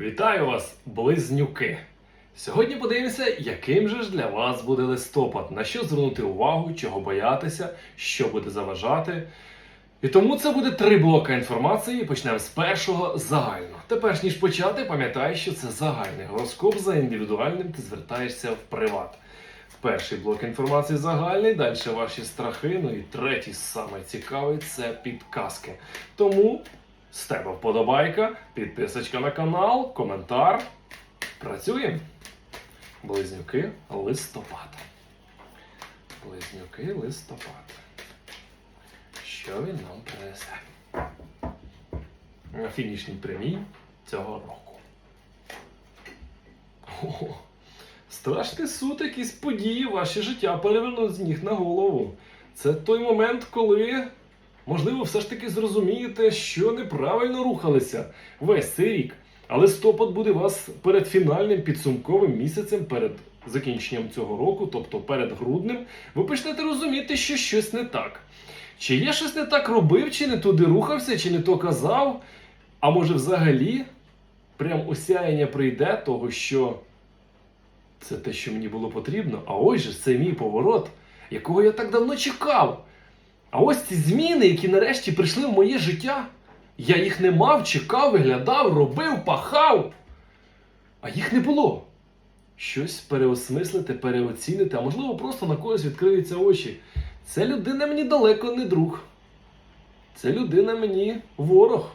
Вітаю вас, близнюки! Сьогодні подивимося, яким же ж для вас буде листопад, на що звернути увагу, чого боятися, що буде заважати. І тому це буде три блоки інформації. Почнемо з першого загального. Та перш ніж почати, пам'ятай, що це загальний гороскоп за індивідуальним ти звертаєшся в приват. Перший блок інформації загальний, далі ваші страхи. Ну і третій, саме цікавий, це підказки. Тому з тебе вподобайка, підписочка на канал, коментар. Працюємо. Близнюки листопад. Близнюки листопад. Що він нам принесе? На фінішній прямій цього року. О, страшний суд, якісь події, ваше життя перевернуть з ніг на голову. Це той момент, коли, можливо, все ж таки зрозумієте, що неправильно рухалися весь цей рік. А листопад буде вас перед фінальним підсумковим місяцем, перед закінченням цього року, тобто перед груднем, ви почнете розуміти, що щось не так. Чи я щось не так робив, чи не туди рухався, чи не то казав, а може взагалі прям осяяння прийде того, що це те, що мені було потрібно, а ось же це мій поворот, якого я так давно чекав. А ось ці зміни, які нарешті прийшли в моє життя. Я їх не мав, чекав, виглядав, робив, пахав. А їх не було. Щось переосмислити, переоцінити, а можливо, просто на когось відкриються очі. Це людина мені далеко не друг. Це людина мені ворог.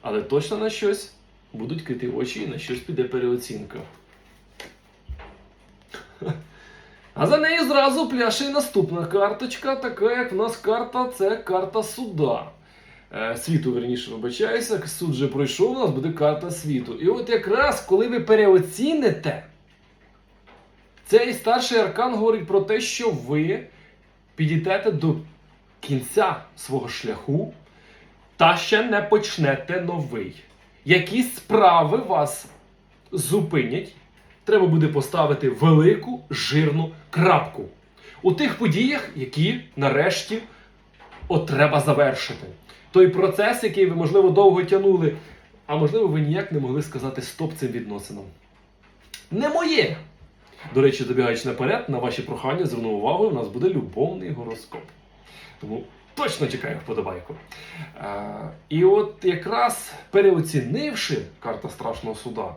Але точно на щось будуть кити очі і на щось піде переоцінка. А за нею зразу пляше і наступна карточка, така як в нас карта, це карта суда. Е, світу, верніше, вибачаюся, суд вже пройшов, у нас буде карта світу. І от якраз коли ви переоціните, цей старший аркан говорить про те, що ви підійдете до кінця свого шляху та ще не почнете новий. Якісь справи вас зупинять. Треба буде поставити велику жирну крапку у тих подіях, які нарешті от треба завершити. Той процес, який ви, можливо, довго тягнули, а можливо, ви ніяк не могли сказати стоп цим відносинам. Не моє! До речі, забігаючи наперед, на ваші прохання зверну увагу, у нас буде любовний гороскоп. Тому точно чекаю вподобайку. А, і от якраз переоцінивши карта страшного суда,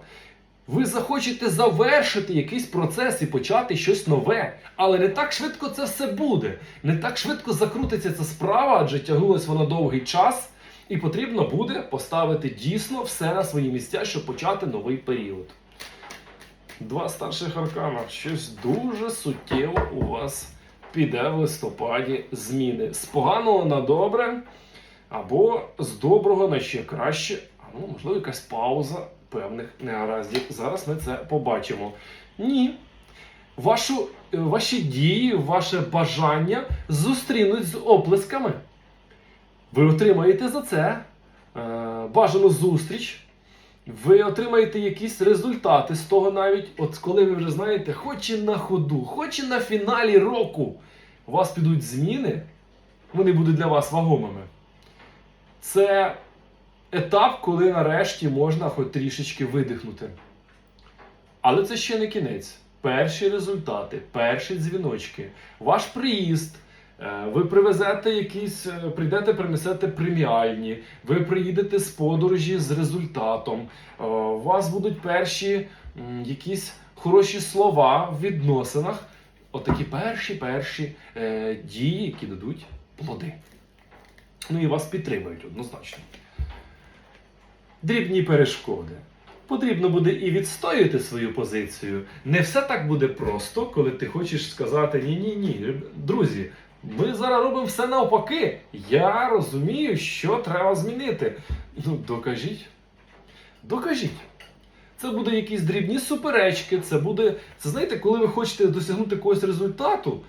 ви захочете завершити якийсь процес і почати щось нове. Але не так швидко це все буде. Не так швидко закрутиться ця справа, адже тягнулась вона довгий час, і потрібно буде поставити дійсно все на свої місця, щоб почати новий період. Два старших аркана. Щось дуже суттєво у вас піде в листопаді зміни. З поганого на добре, або з доброго на ще краще, або, можливо, якась пауза певних негараздів. Зараз ми це побачимо. Ні. Вашу, е, ваші дії, ваше бажання зустрінуть з оплесками. Ви отримаєте за це е, бажану зустріч. Ви отримаєте якісь результати з того навіть, от коли ви вже знаєте, хоч і на ходу, хоч і на фіналі року у вас підуть зміни, вони будуть для вас вагомими. Це етап, коли нарешті можна хоч трішечки видихнути. Але це ще не кінець. Перші результати, перші дзвіночки, ваш приїзд. Е, Ви привезете якісь, е, прийдете, принесете преміальні, ви приїдете з подорожі з результатом. Е, У вас будуть перші якісь хороші слова в відносинах. Отакі перші перші е, дії, які дадуть плоди. Ну і вас підтримують однозначно. Дрібні перешкоди. Потрібно буде і відстояти свою позицію. Не все так буде просто, коли ти хочеш сказати ні-ні ні. Друзі, ми зараз робимо все навпаки. Я розумію, що треба змінити. Ну, докажіть. Докажіть. Це буде якісь дрібні суперечки. Це буде. Це знаєте, коли ви хочете досягнути якогось результату,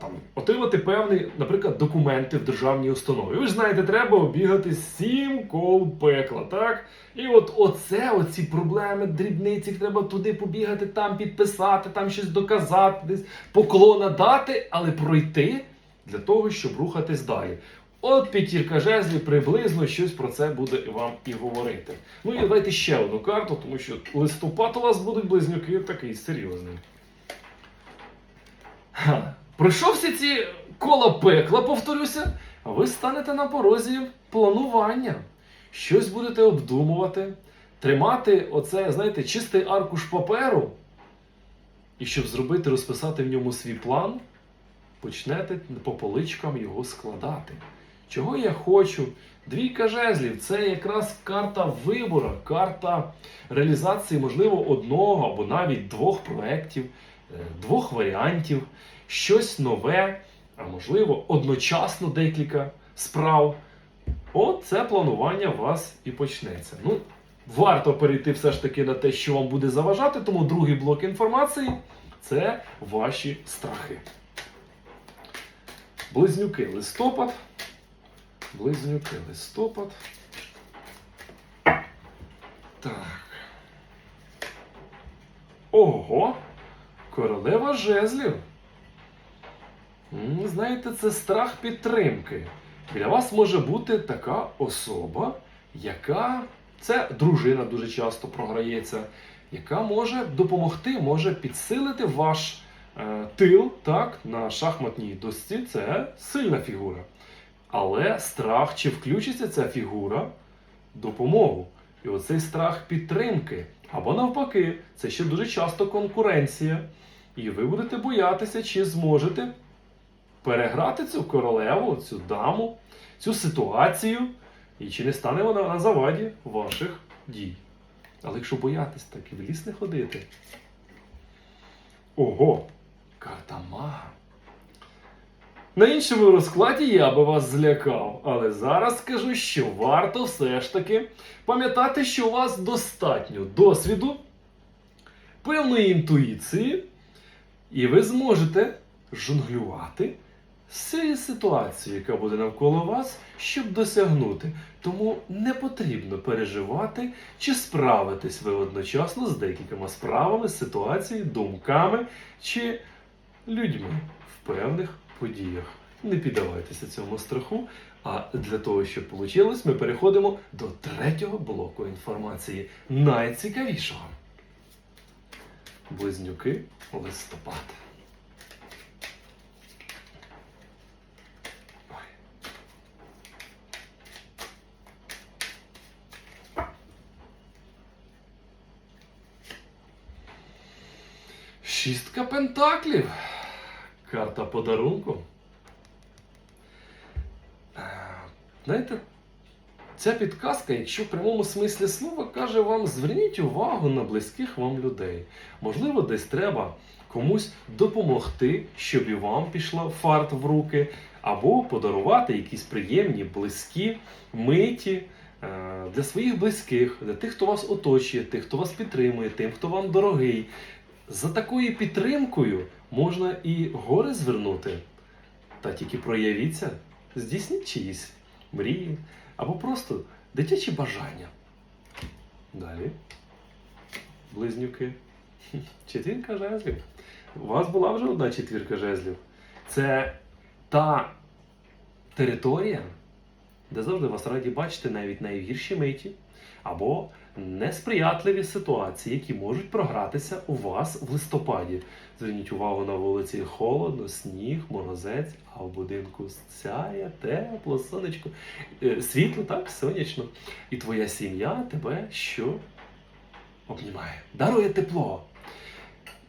там, отримати певні, наприклад, документи в державній установі. Ви ж знаєте, треба обігати сім кол пекла, так? І от оце, оці проблеми, дрібниці, треба туди побігати, там підписати, там щось доказати, десь поклона дати, але пройти для того, щоб рухатись далі. От п'ятірка жезлів приблизно щось про це буде вам і говорити. Ну і давайте ще одну карту, тому що листопад у вас будуть близнюки такий серйозний. Ха. Пройшов всі ці кола пекла, повторюся, ви станете на порозі планування. Щось будете обдумувати, тримати оце, знаєте, чистий аркуш паперу. І щоб зробити, розписати в ньому свій план, почнете по поличкам його складати. Чого я хочу? Двійка жезлів це якраз карта вибору, карта реалізації, можливо, одного або навіть двох проєктів, двох варіантів, щось нове, а можливо, одночасно декілька справ. От це планування у вас і почнеться. Ну, варто перейти все ж таки на те, що вам буде заважати, тому другий блок інформації це ваші страхи. Близнюки листопад. Близнюки листопад. Так. Ого! Королева жезлів. Знаєте, це страх підтримки. Біля вас може бути така особа, яка це дружина дуже часто програється, яка може допомогти, може підсилити ваш е, тил так, на шахматній досці. Це сильна фігура. Але страх, чи включиться ця фігура допомогу. І оцей страх підтримки. Або навпаки, це ще дуже часто конкуренція. І ви будете боятися, чи зможете переграти цю королеву, цю даму, цю ситуацію, і чи не стане вона на заваді ваших дій. Але якщо боятись, так і в ліс не ходити. Ого! Карта мага. На іншому розкладі я би вас злякав, але зараз скажу, що варто все ж таки пам'ятати, що у вас достатньо досвіду, певної інтуїції, і ви зможете жонглювати з цією ситуацією, яка буде навколо вас, щоб досягнути. Тому не потрібно переживати чи справитись ви одночасно з декількома справами, ситуацією, думками чи людьми в певних подіях. Не піддавайтеся цьому страху. А для того, щоб вийшло, ми переходимо до третього блоку інформації, найцікавішого. Близнюки листопад. Шістка пентаклів. Карта подарунку. Е, Знаєте, ця підказка, якщо в прямому смислі слова, каже вам: зверніть увагу на близьких вам людей. Можливо, десь треба комусь допомогти, щоб і вам пішла фарт в руки, або подарувати якісь приємні, близькі миті е, для своїх близьких, для тих, хто вас оточує, тих, хто вас підтримує, тим, хто вам дорогий. За такою підтримкою можна і гори звернути. Та тільки проявіться, здійсніть чиїсь мрії або просто дитячі бажання. Далі. Близнюки. Четвірка жезлів. У вас була вже одна четвірка жезлів. Це та територія, де завжди вас раді бачити навіть найгірші миті або несприятливі ситуації, які можуть програтися у вас в листопаді. Зверніть увагу на вулиці. Холодно, сніг, морозець, а в будинку сяє тепло, сонечко, Е, світло, так, сонячно. І твоя сім'я тебе що? Обнімає, дарує тепло.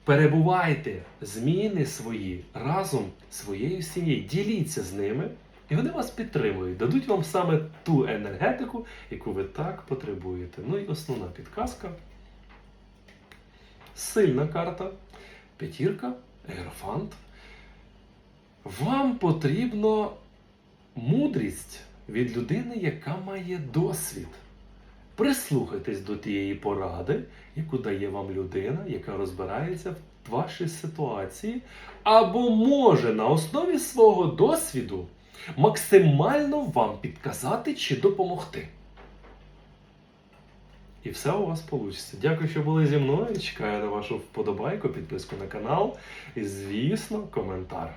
Перебувайте. Зміни свої разом своєю сім'єю, діліться з ними, і вони вас підтримують, дадуть вам саме ту енергетику, яку ви так потребуєте. Ну і основна підказка. Сильна карта, п'ятірка, єрофант. Вам потрібно мудрість від людини, яка має досвід. Прислухайтесь до тієї поради, яку дає вам людина, яка розбирається в вашій ситуації, або може на основі свого досвіду максимально вам підказати чи допомогти. І все у вас вийде. Дякую, що були зі мною. Чекаю на вашу вподобайку, підписку на канал і, звісно, коментар.